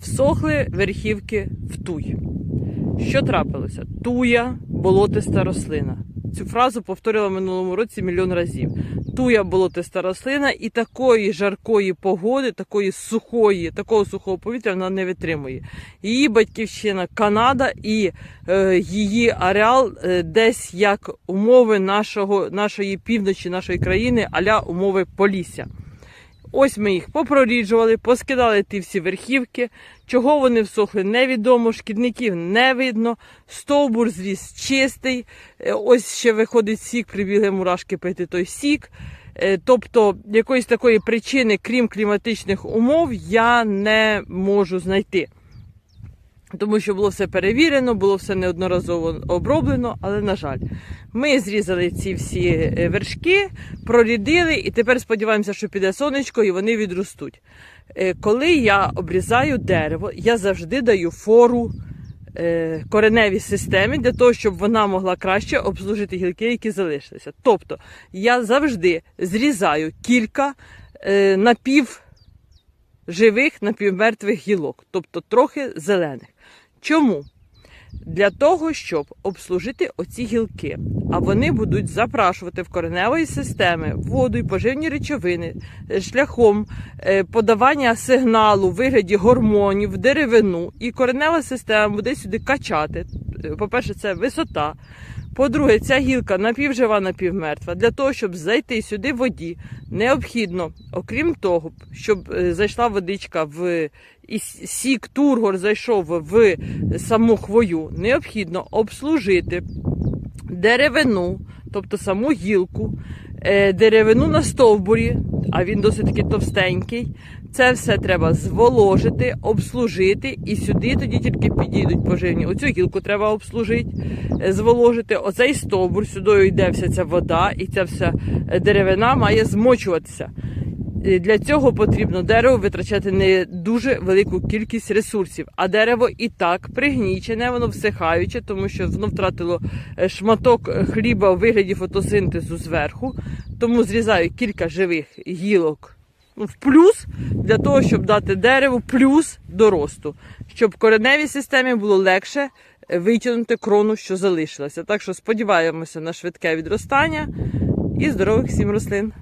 Всохли верхівки в туй. Що трапилося? Туя болотиста рослина. Цю фразу повторювала в минулому році мільйон разів. Туя болотиста рослина і такої жаркої погоди, такої сухої, такого сухого повітря вона не витримує. Її батьківщина Канада і е, її ареал е, десь як умови нашого, нашої півночі, нашої країни, аля умови Полісся. Ось ми їх попроріджували, поскидали ті всі верхівки. Чого вони всохли, невідомо, шкідників не видно. Стовбур зріс чистий. Е, Ось ще виходить сік, прибігли мурашки пити той сік. Е, Тобто якоїсь такої причини, крім кліматичних умов, я не можу знайти. Тому що було все перевірено, було все неодноразово оброблено, але на жаль, ми зрізали ці всі е, вершки, прорідили, і тепер сподіваємося, що піде сонечко і вони відростуть. Е, Коли я обрізаю дерево, я завжди даю фору е, кореневій системі для того, щоб вона могла краще обслужити гілки, які залишилися. Тобто я завжди зрізаю кілька напів живих напівмертвих гілок, тобто трохи зелених. Чому? Для того, щоб обслужити оці гілки, а вони будуть запрашувати в кореневої системи воду і поживні речовини е, шляхом е, подавання сигналу в вигляді гормонів, деревину, і коренева система буде сюди качати. Е, По-перше, це висота. По-друге, ця гілка напівжива, напівмертва. Для того, щоб зайти сюди воді, необхідно, окрім того, щоб е, зайшла водичка в і сік тургор зайшов в саму хвою, необхідно обслужити деревину, тобто саму гілку, е, деревину на стовбурі, а він досить таки товстенький. Це все треба зволожити, обслужити, і сюди тоді тільки підійдуть поживні. Оцю гілку треба обслужити, зволожити. Оцей стовбур, сюди йде вся ця вода, і ця вся е, деревина має змочуватися. Е, Для цього потрібно дерево витрачати не дуже велику кількість ресурсів. А дерево і так пригнічене, воно всихаюче, тому що воно втратило е, шматок е, хліба у вигляді фотосинтезу зверху. Тому зрізаю кілька живих гілок в плюс для того, щоб дати дереву плюс до росту, щоб кореневій системі було легше е, витягнути крону, що залишилася. Так що сподіваємося на швидке відростання і здорових всім рослин.